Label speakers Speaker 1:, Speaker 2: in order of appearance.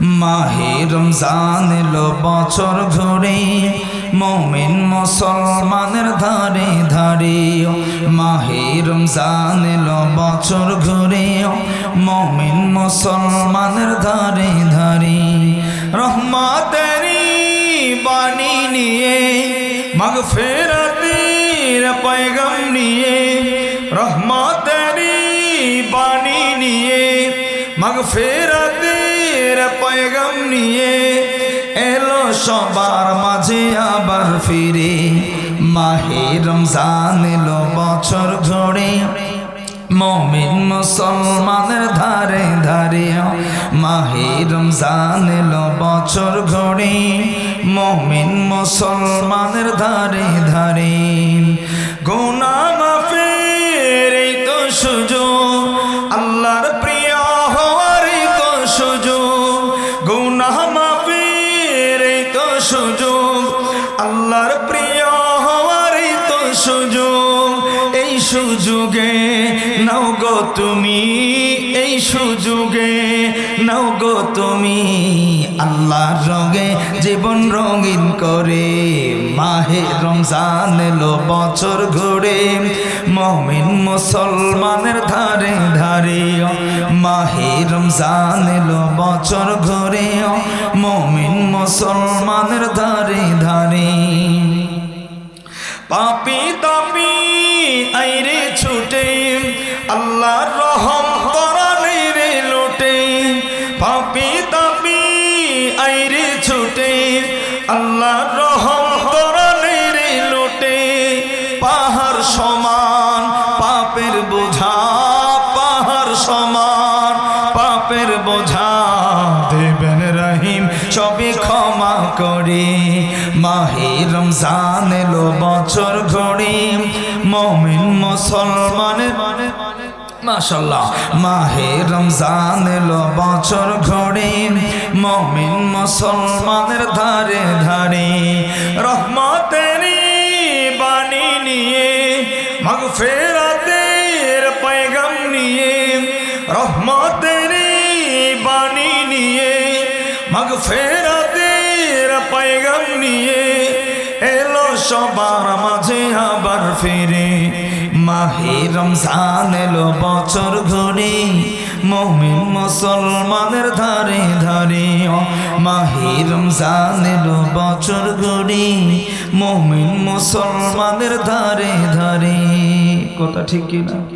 Speaker 1: মাহে রমজান এলো বছর ঘুরে মমিন মুসলমানের ধারে ধারে। মাহে রমজান এলো বছর ঘুরে মমিন মুসলমানের ধারে ধারে। রহমাতেরি বাণী নিয়ে, মগফিরাতের পয়গম নিয়ে রহমাতেরি বাণী নিয়ে, মগফিরাতের পয়গম নিয়ে এলো সবার মাঝে আবার ফিরে। মাহে রমজান এলো বছর ঘড়ে মমিন মুসলমানের ধারে ধারে। মাহে রমজান এলো বছর ঘড়ে মমিন মুসলমানের ধারে ধারে। গোনা মাফের তো সুযোগ সুযোগ আল্লাহর প্রিয় হওয়ার এই তো সুযোগ। এই সুযোগে নৌগ তুমি এই সুযোগে নাও গো তুমি আল্লাহর রঙে জীবন রঙিন করে। মাহে রমজান এলো, বছর ঘুরে মমিন মুসলমানের ধারে ধারে। মাহে রমজান এলো, বছর ঘুরে মমিন মুসলমানের ধারে ধারে। পাপি তাপি আইরে ছুটে, আল্লাহর পাপি তাপি আইরে ছুটে। আল্লাহর রহম তরানে রে লোটে। পাহাড় সমান, পাপের বোঝা, পাহাড় সমান, পাপের বোঝা। দেবেন রহিম, সবই ক্ষমা করে। মাহে রমজান এলো বছর ঘড়ি, মমিন মুসলমানের মাশাল্লাহ মাহে রমজান এলো বছর ঘড়ি, মমিন মুসলমানের ধারে ধারে রহমতেরি বাণী নিয়ে, মগফেরাতের পয়গম নিয়ে রহমতেরি বাণী নিয়ে, মগফেরাতের পয়গম নিয়ে, এলো সবার মাঝে আবার ফিরে। মাহে রমজান এলো বছর ঘুরে মমিন মুসলমানের ধারে ধারে। মাহে রমজান এলো বছর ঘুরে মমিন মুসলমানের ধারে ধারে। কথা ঠিক কিনা?